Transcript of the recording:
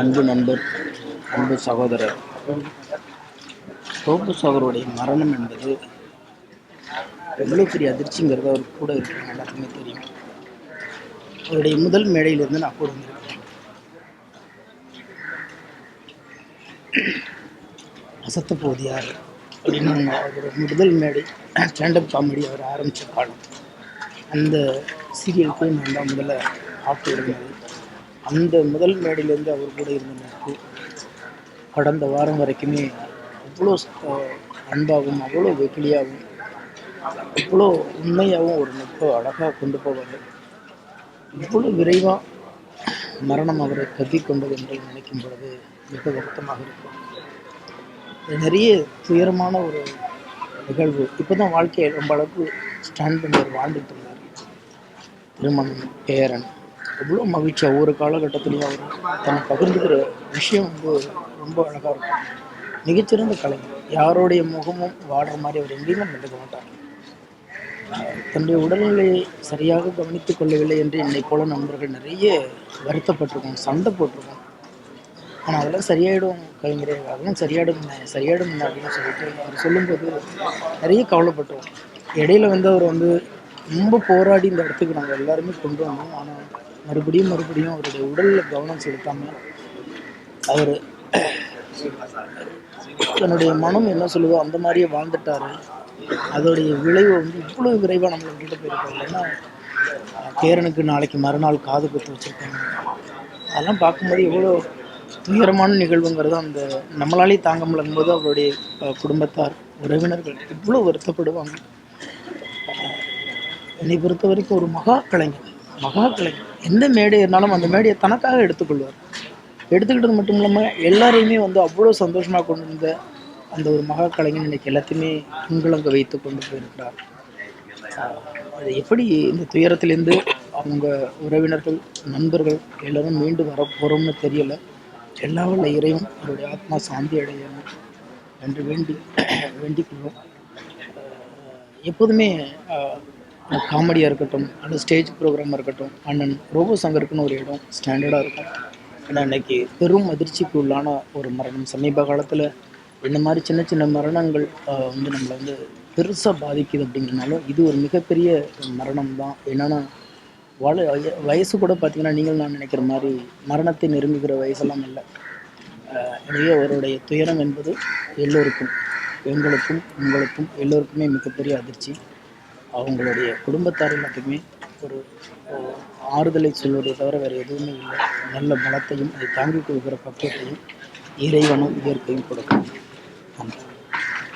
அன்பு நண்பர் அன்பு சகோதரர். தோப்பு சகோதருடைய மரணம் என்பது எவ்வளோ பெரிய அதிர்ச்சிங்கிறது அவர் கூட இருக்கிற எல்லாருக்குமே தெரியும். அவருடைய முதல் மேடையிலிருந்து நான் கூட வந்திருக்கேன் அசத்து போதியார் யார் அப்படின்னு அவரோட முதல் மேடை ஸ்டாண்டப் காமெடி அவர் ஆரம்பித்த காலம். அந்த சீரியலுக்கு நான் தான் முதல்ல ஆஃப் இருந்தது. அந்த முதல் மேடையிலேருந்து அவர் கூட இருந்த நட்பு கடந்த வாரம் வரைக்குமே அவ்வளோ அன்பாகவும் அவ்வளோ வெகுளியாகவும் அவ்வளோ உண்மையாகவும் ஒரு நட்பை அழகாக கொண்டு போவார். இவ்வளோ விரைவாக மரணம் அவரை கத்தி கொண்டது என்று நினைக்கும் பொழுது மிக வருத்தமாக இருக்கும். நிறைய துயரமான ஒரு நிகழ்வு. இப்போ தான் வாழ்க்கையை ரொம்ப அளவுக்கு ஸ்டாண்ட் பண்ணி வாழ்ந்துட்டு இருந்தார். திருமணம் பேரன் எவ்வளோ மகிழ்ச்சி ஒவ்வொரு காலகட்டத்திலையும் அவர் தன் பகிர்ந்துக்கிற விஷயம் வந்து ரொம்ப அழகாக இருக்கும். மிகச்சிறந்த கலைஞர். யாருடைய முகமும் வாடுற மாதிரி அவர் எங்கேயுமே நடக்க மாட்டார். தன்னுடைய உடல்நிலையை சரியாக கவனித்துக் கொள்ளவில்லை என்று என்னை போல நண்பர்கள் நிறைய வருத்தப்பட்டிருக்கோம் சண்டை போட்டிருக்கோம். ஆனால் அதெல்லாம் சரியாயிடும் கவிஞரே அதெல்லாம் சரியாயிடும் சரியாயிடும் அப்படின்னு சொல்லிட்டு அவர் சொல்லும்போது நிறைய கவலைப்பட்டோம் இடையில வந்து அவர் வந்து ரொம்ப போராடி இந்த இடத்துக்கு நாங்கள் எல்லாருமே கொண்டு வந்தோம். ஆனால் மறுபடியும் மறுபடியும் அவருடைய உடலில் கவனம் செலுத்தாமல் அவர் தன்னுடைய மனம் என்ன சொல்லுதோ அந்த மாதிரியே வாழ்ந்துட்டாரு. அதோடைய விளைவு வந்து இவ்வளோ விரைவாக நம்மளை விட்டுட்டு போயிருக்காங்க ஏன்னா கேரனுக்கு பேரனுக்கு நாளைக்கு மறுநாள் காது குத்து வச்சுருக்காங்க. அதெல்லாம் பார்க்கும்போது எவ்வளோ துயரமான நிகழ்வுங்கிறது அந்த நம்மளாலே தாங்க முடியும்போது அவருடைய குடும்பத்தார் உறவினர்கள் இவ்வளோ வருத்தப்படுவாங்க. என்னை பொறுத்த வரைக்கும் ஒரு மகா கலைஞர். மகா கலைஞர். எந்த மேடை இருந்தாலும் அந்த மேடையை தனக்காக எடுத்துக்கொள்வார். எடுத்துக்கிட்டது மட்டும் இல்லாமல் எல்லாரையுமே வந்து அவ்வளோ சந்தோஷமாக கொண்டு வந்த அந்த ஒரு மகா கலைஞர் இன்னைக்கு எல்லாத்தையுமே கண்கலங்க வைத்து கொண்டு போயிருக்கிறார். அது எப்படி இந்த துயரத்திலேருந்து அவங்க உறவினர்கள் நண்பர்கள் எல்லோரும் மீண்டு வர போகிறோம்னு தெரியலை. எல்லா வல்ல இறையும் அவருடைய ஆத்மா சாந்தி அடையணும் என்று வேண்டி வேண்டிக் கொள்வோம். எப்போதுமே காமெடியாக இருக்கட்டும் அல்லது ஸ்டேஜ் ப்ரோக்ராமாக இருக்கட்டும் அண்ணன் ரோபோ சங்கருக்குன்னு ஒரு இடம் ஸ்டாண்டர்டாக இருக்கும். ஏன்னா இன்னைக்கு பெரும் அதிர்ச்சிக்கு உள்ளான ஒரு மரணம். சமீப காலத்தில் இந்த மாதிரி சின்ன சின்ன மரணங்கள் வந்து நம்மளை வந்து பெருசாக பாதிக்குது அப்படிங்கிறனாலும் இது ஒரு மிகப்பெரிய மரணம் தான். என்னென்னா வள வய- வயசு கூட பார்த்தீங்கன்னா நீங்கள் நான் நினைக்கிற மாதிரி மரணத்தை நெருங்குகிற வயசெல்லாம் இல்லை. ஆஹ் எனவே அவருடைய துயரம் என்பது எல்லோருக்கும் எங்களுக்கும் உங்களுக்கும் எல்லோருக்குமே மிகப்பெரிய அதிர்ச்சி. அவங்களுடைய குடும்பத்தார் மட்டுமே ஒரு ஆறுதலை சொல்வதை தவிர வேறு எதுவுமே இல்லை. நல்ல பலத்தையும் அதை தாங்கிக் கொள்கிற பக்குவத்தையும் இறைவனும் இயற்கையும் கொடுக்கும். நன்றி.